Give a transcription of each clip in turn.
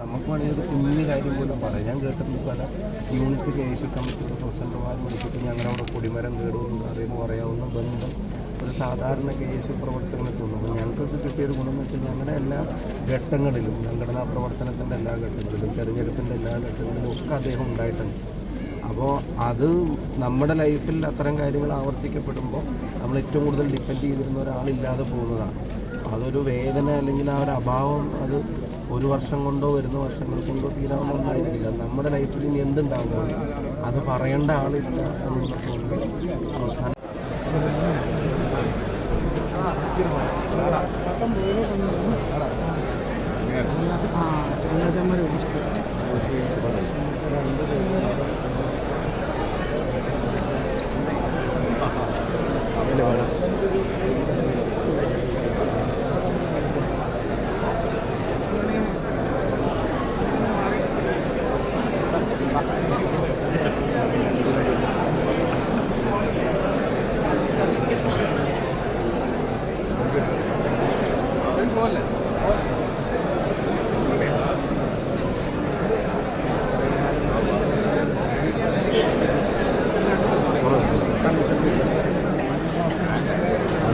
നമുക്ക് വേണമെങ്കിൽ കുഞ്ഞു കാര്യം പോലും പറയാം. ഞാൻ കേട്ടിട്ടുണ്ട് പല യൂണിറ്റ് കേസ് കമ്മിറ്റി പ്രസിഡന്റുമാർ വിളിച്ചിട്ട് ഞങ്ങളവിടെ കൊടിമരം കേടുമെന്ന് അറിയുന്നു പറയാവുന്ന ബന്ധം ഒരു സാധാരണ കേസ് പ്രവർത്തനങ്ങൾ തോന്നുന്നു കിട്ടിയൊരു ഒരു ഗുണമെന്ന് വെച്ചാൽ ഞങ്ങളുടെ എല്ലാ ഘട്ടങ്ങളിലും സംഘടനാ പ്രവർത്തനത്തിന്റെ എല്ലാ ഘട്ടങ്ങളിലും തെരഞ്ഞെടുപ്പിന്റെ എല്ലാ ഘട്ടങ്ങളിലും ഒക്കെ അദ്ദേഹം ഉണ്ടായിട്ടുണ്ട്. അപ്പോൾ അത് നമ്മുടെ ലൈഫിൽ അത്തരം കാര്യങ്ങൾ ആവർത്തിക്കപ്പെടുമ്പോൾ നമ്മൾ ഏറ്റവും കൂടുതൽ ഡിപ്പെൻഡ് ചെയ്തിരുന്ന ഒരാളില്ലാതെ പോകുന്നതാണ് അതൊരു വേദന അല്ലെങ്കിൽ ആ ഒരു അഭാവം അത് ഒരു വർഷം കൊണ്ടോ വരുന്ന വർഷങ്ങൾ കൊണ്ടോ തീരാവുന്നതായിരിക്കില്ല നമ്മുടെ ലൈഫിൽ ഇനി എന്തുണ്ടാകും അത് പറയേണ്ട ആളില്ല എന്നുള്ള തോന്നുന്നു അവസാനം ഓ പരിപാടിക്കല്ലേ ആ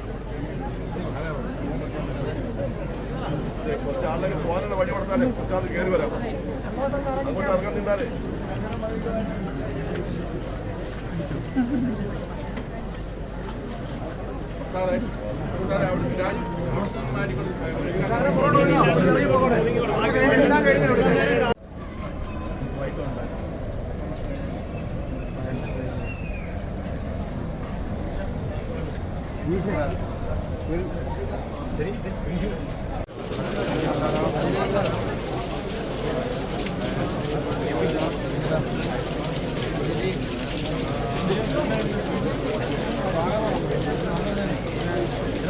ആളുകൾ പോകാനുള്ള വഴി കൊടുത്താലേ കുറച്ച് കയറി വരാം അങ്ങോട്ട് ഇറങ്ങാൻ നിന്നാലേ. അവിടെ ശരി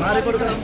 മാറിക്കൊടുക്കണം